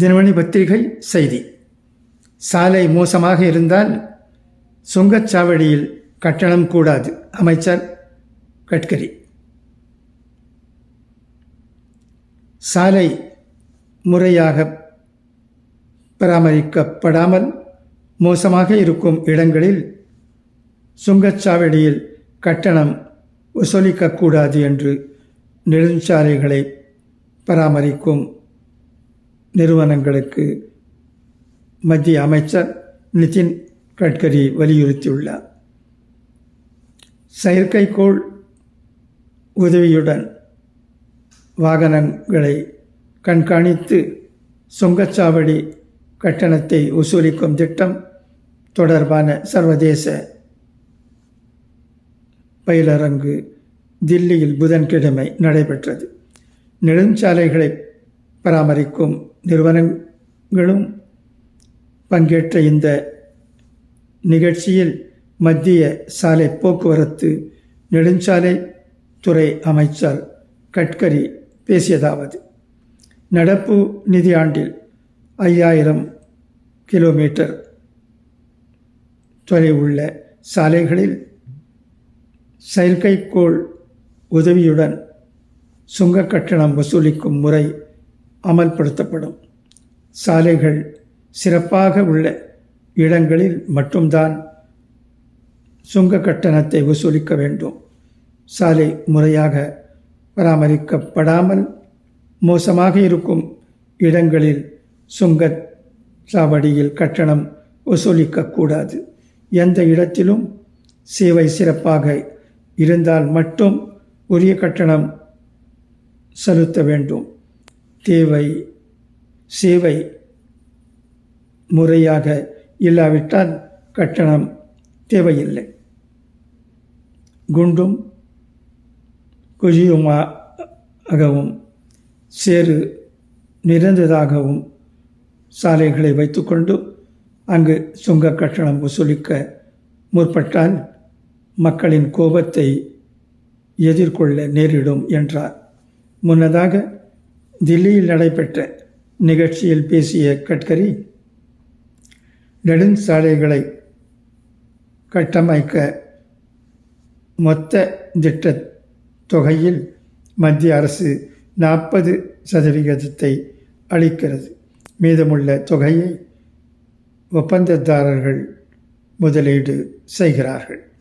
தினமணி பத்திரிகை செய்தி. சாலை மோசமாக இருந்தால் சுங்கச்சாவடியில் கட்டணம் கூடாது அமைச்சர் கட்கரி. சாலை முறையாக பராமரிக்கப்படாமல் மோசமாக இருக்கும் இடங்களில் சுங்கச்சாவடியில் கட்டணம் வசூலிக்கக்கூடாது என்று நெடுஞ்சாலைகளை பராமரிக்கும் நிறுவனங்களுக்கு மத்திய அமைச்சர் நிதின் கட்கரி வலியுறுத்தியுள்ளார். செயற்கைக்கோள் உதவியுடன் வாகனங்களை கண்காணித்து சுங்கச்சாவடி கட்டணத்தை வசூலிக்கும் திட்டம் தொடர்பான சர்வதேச பயிலரங்கு தில்லியில் புதன்கிழமை நடைபெற்றது. நெடுஞ்சாலைகளை பராமரிக்கும் நிறுவனங்களும் பங்கேற்ற இந்த நிகழ்ச்சியில் மத்திய சாலை போக்குவரத்து நெடுஞ்சாலை துறை அமைச்சர் கட்கரி பேசியதாவது நடப்பு நிதியாண்டில் ஐயாயிரம் கிலோமீட்டர் தொலைவுள்ள சாலைகளில் செயற்கைக்கோள் உதவியுடன் சுங்க கட்டணம் வசூலிக்கும் முறை அமல்படுத்தப்படும். சாலைகள் சிறப்பாக உள்ள இடங்களில் மட்டும்தான் சுங்க கட்டணத்தை வசூலிக்க வேண்டும். சாலை முறையாக பராமரிக்கப்படாமல் மோசமாக இருக்கும் இடங்களில் சுங்க சாவடியில் கட்டணம் வசூலிக்கக்கூடாது எந்த இடத்திலும் சேவை சிறப்பாக இருந்தால் மட்டும் உரிய கட்டணம் செலுத்த வேண்டும். தேவை சேவை முறையாக இல்லாவிட்டால் கட்டணம் தேவையில்லை. குண்டும் குஜியுமாகவும் சேறு நிறைந்ததாகவும் சாலைகளை வைத்துக்கொண்டு அங்கு சுங்க கட்டணம் வசூலிக்க முற்பட்டால் மக்களின் கோபத்தை எதிர்கொள்ள நேரிடும் என்றார். முன்னதாக தில்லியில் நடைபெற்ற நிகழ்ச்சியில் பேசிய கட்கரி நெடுஞ்சாலைகளை கட்டமைக்க மொத்த திட்ட தொகையில் மத்திய அரசு நாற்பது சதவிகிதத்தை அளிக்கிறது. மீதமுள்ள தொகையை ஒப்பந்ததாரர்கள் முதலீடு செய்கிறார்கள்.